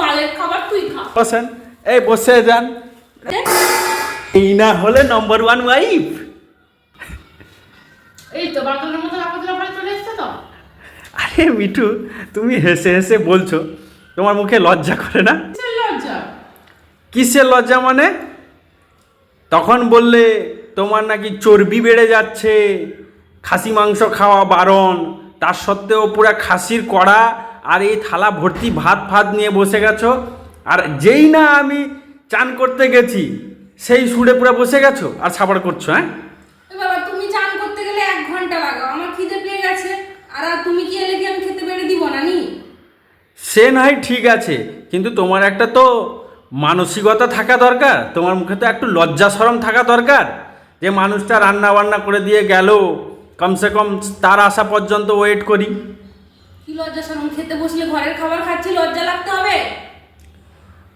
বালের খাবার তুই খা। বসেন এই বসে যান। এই না হলে নম্বর ওয়ান ওয়াইফ এই তো বাদলের মতো লাফাতে লাফাতে চলে এসছে তো? আরে মিঠু তুমি হেসে হেসে বলছো তোমার মুখে লজ্জা করে না? লজ্জা? কিসের লজ্জা মানে? তখন বললে তোমার নাকি চর্বি বেড়ে যাচ্ছে খাসি মাংস খাওয়া বারণ তার সত্ত্বেও পুরা খাসির কড়া আর এই থালা ভর্তি ভাত ফাত নিয়ে বসে গেছো? আর যেই না আমি চান করতে গেছি সেই সুরে পুরো বসে গেছো? আর সাবার করছ হ্যাঁ? বাবা তুমি চান করতে গেলে এক ঘণ্টা লাগাও আমার খিদে পেয়ে গেছে। আর আর তুমি কি এলে কি আমি খেতে পেরে দিব না নি? সে নয় ঠিক আছে। কিন্তু তোমার একটা তো মানসিকতা থাকা দরকার। তোমার মুখে তো একটু লজ্জা সরম থাকা দরকার। যে মানুষটা রান্না বান্না করে দিয়ে গেল কমসে কম তার আসা পর্যন্ত ওয়েট করি। কি লজ্জা শরম খেতে বসলে ঘরের খাবার খাচ্ছি লজ্জা লাগতে হবে?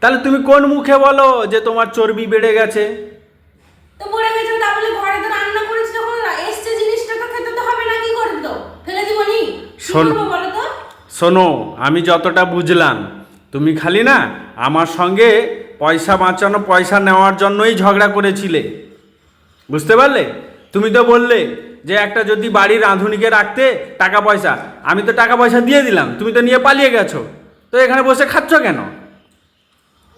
তাহলে তুমি কোন মুখে বলো যে তোমার চর্বি বেড়ে গেছে? তো পড়ে গেছে তা বলে ঘরে তো রান্না করেছি যখন এসছে জিনিসটা তো খেতে তো হবে না কি করবে তো? ফেলে দিব নি? শোন। বলো তো? শোনো আমি যতটা বুঝলাম তুমি খালি না আমার সঙ্গে পয়সা বাঁচানো পয়সা নেওয়ার জন্যই ঝগড়া করেছিলে। বুঝতে পারলে? তুমি তো বললে যে একটা যদি বাড়ির রাঁধুনিকে রাখতে টাকা পয়সা আমি তো টাকা পয়সা দিয়ে দিলাম তুমি তো নিয়ে পালিয়ে গেছো তো এখানে বসে খাচ্ছ কেন?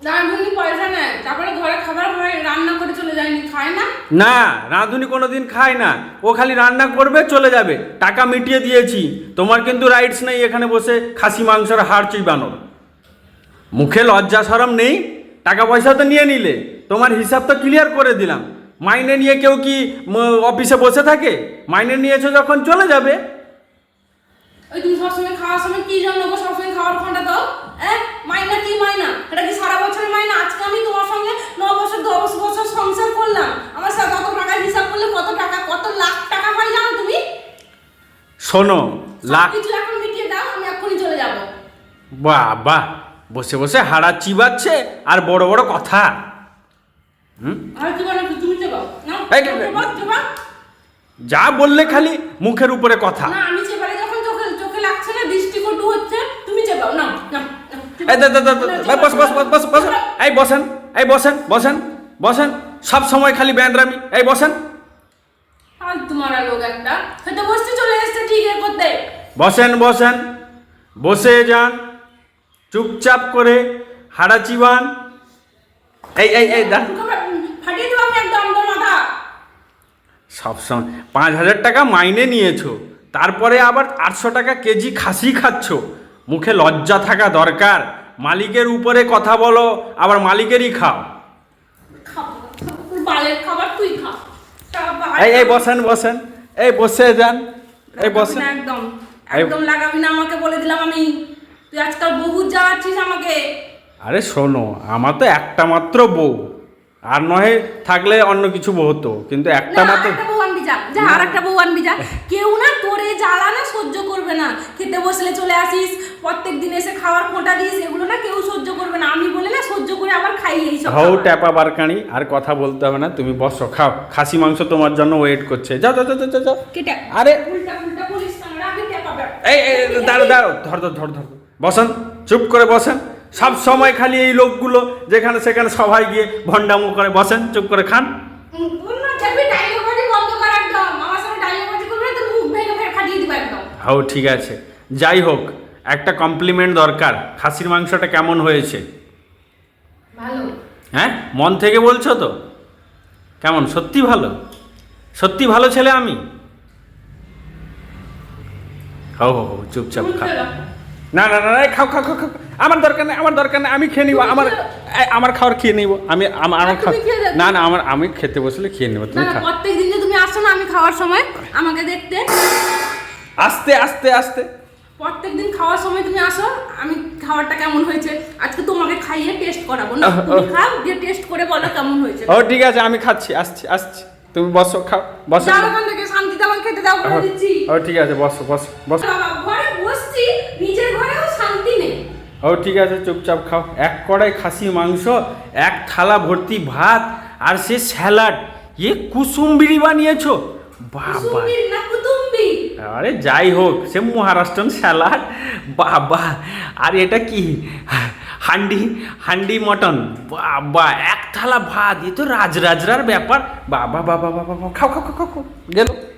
রাঁধুনি পয়সা নেয় তারপরে ঘরে খাবার হয় রান্না করে চলে যায়নি খায় না? না রাঁধুনি কোনো দিন খায় না ও খালি রান্না করবে চলে যাবে টাকা মিটিয়ে দিয়েছি তোমার কিন্তু রাইটস নেই এখানে বসে খাসি মাংসের হাড় চিবানোর মুখে লজ্জা সরম নেই টাকা পয়সা তো নিয়ে নিলে তোমার হিসাব তো ক্লিয়ার করে দিলাম। মাইনে নিয়ে কেউ কি অফিসে বসে থাকে? মাইনে নিয়েছো যখন চলে যাবে। ওই তুমি সবসময় খাওয়ার সময় কি জন্য গো সবসময় খাওয়ার ফোনটা দাও? হ্যাঁ মাইনা কি মাইনা? এটা কি সারা বছরের মাইনা? আজকে আমি তোমার সঙ্গে ন বছর দশ বছর সংসার করলাম। আমার সাথে কত টাকা হিসাব করলে কত টাকা কত লাখ টাকা জানো তুমি? শোনো লাখ কিছু এখন মিটিয়ে দাও আমি চলে যাব। বাহ বাহ বসে বসে হাড়া চিবাচ্ছে আর বড় বড় কথা। হুম? আর কি বলো যা বললে খালি মুখের উপরে কথা। না আমি চেপালে যখন চোখে চোখে লাগছে না দৃষ্টিকটু হচ্ছে তুমি চেপাও না না এই দা, দা, দা, দা, দা, বস বস বস বস বস এই বসেন এই বসেন বসেন বসেন সব সময় খালি ব্যান্ডরামি এই বসেন। আর তোমার লোক একটা। হয়তো বসতে চলে এসছে ঠিক এ করতে বসেন বসেন বসে যান চুপচাপ করে হাড়া চিবান। এই এই এই দা ফাটিয়ে দেবো আমি একদম তোর মাথা সবসময় পাঁচ হাজার টাকা মাইনে নিয়েছো তারপরে আবার আটশো টাকা কেজি খাসি খাচ্ছ। মুখে লজ্জা থাকা দরকার। মালিকের উপরে কথা বলো আবার মালিকেরই খাও। এই এই বসেন বসেন। এই বসে যান। এই বসেন। একদম। একদম লাগাবি না আমাকে বলে দিলাম আমি। তুই আজকাল বহুত জ্বালাচ্ছিস আমাকে। আরে শোনো আমার তো একটা মাত্র বউ। আর নহে থাকলে অন্য কিছু হতো কিন্তু একটা মাত্র যা আর একটা বউ আনবি যা। কেউ না তোরে জ্বালা না সহ্য করবে না। খেতে বসলে চলে আসিস প্রত্যেক দিন এসে খাওয়ার খোঁটা দিস এগুলো না কেউ সহ্য করবে না। আমি বলে না সহ্য করে আবার খাই এই সব হও ট্যাপা বারকানি আর কথা বলতে হবে না তুমি বসো খাও। খাসি মাংস তোমার জন্য ওয়েট করছে। যাও যাও যাও, যাও, যাও, কেটে আরে উল্টা উল্টা বলিস না এই এই এই, দাঁড়ো দাঁড়ো ধর ধর ধর ধর। বসেন চুপ করে বসেন। সব সময় খালি এই লোকগুলো যেখানে সেখানে সবাই গিয়ে ভণ্ডামো করে বসেন চুপ করে খান। হও ঠিক আছে। যাই হোক একটা কমপ্লিমেন্ট দরকার। খাসির মাংসটা কেমন হয়েছে? হ্যাঁ? মন থেকে বলছো তো? কেমন? সত্যি ভালো? সত্যি ভালো ছেলে আমি? হো হো হো চুপচাপ তুমি খা। না না না না, খাও খাও খাও খাও। আমার দরকার নেই আমার দরকার নেই আমি খেয়ে নিব আমার আমার খাবার খেয়ে নিব আমি আমার আমার না, না আমার আমি খেতে বসলে খেয়ে নেব তুমি খাও। প্রত্যেক দিন যে তুমি আসো না আমি খাওয়ার সময় আমাকে দেখতে। আস্তে আস্তে আস্তে। প্রত্যেক দিন খাওয়ার সময় তুমি আসো আমি খাবারটা কেমন হয়েছে আজকে তোমাকে খাইয়ে টেস্ট করাবো না? তুমি খাও দিয়ে টেস্ট করে বলো কেমন হয়েছে। ও ঠিক আছে আমি খাচ্ছি আসছি আসছি। তুমি বসো খাও বসো। যাও ওখান থেকে শান্তিতে আমাকে খেতে দাও বলে দিচ্ছি। ও ঠিক আছে বসো বসো বসো বাবা ঘরে বসছি নিজের ঘরেও শান্তি নেই ও ঠিক আছে চুপচাপ খাও। এক কড়াই খাসি মাংস এক থালা ভর্তি ভাত আর সে স্যালাড। এ কুসুম্বিরি বানিয়েছো? বাবা। আরে যাই হোক সে মহারাষ্ট্রন স্যালাড। বাবা। আর এটা কি? হান্ডি হান্ডি মটন। বাবা এক থালা ভাত এ তো রাজরাজরার ব্যাপার। বাবা বাবা বাবা খাও খাও খাও খাও। গেল।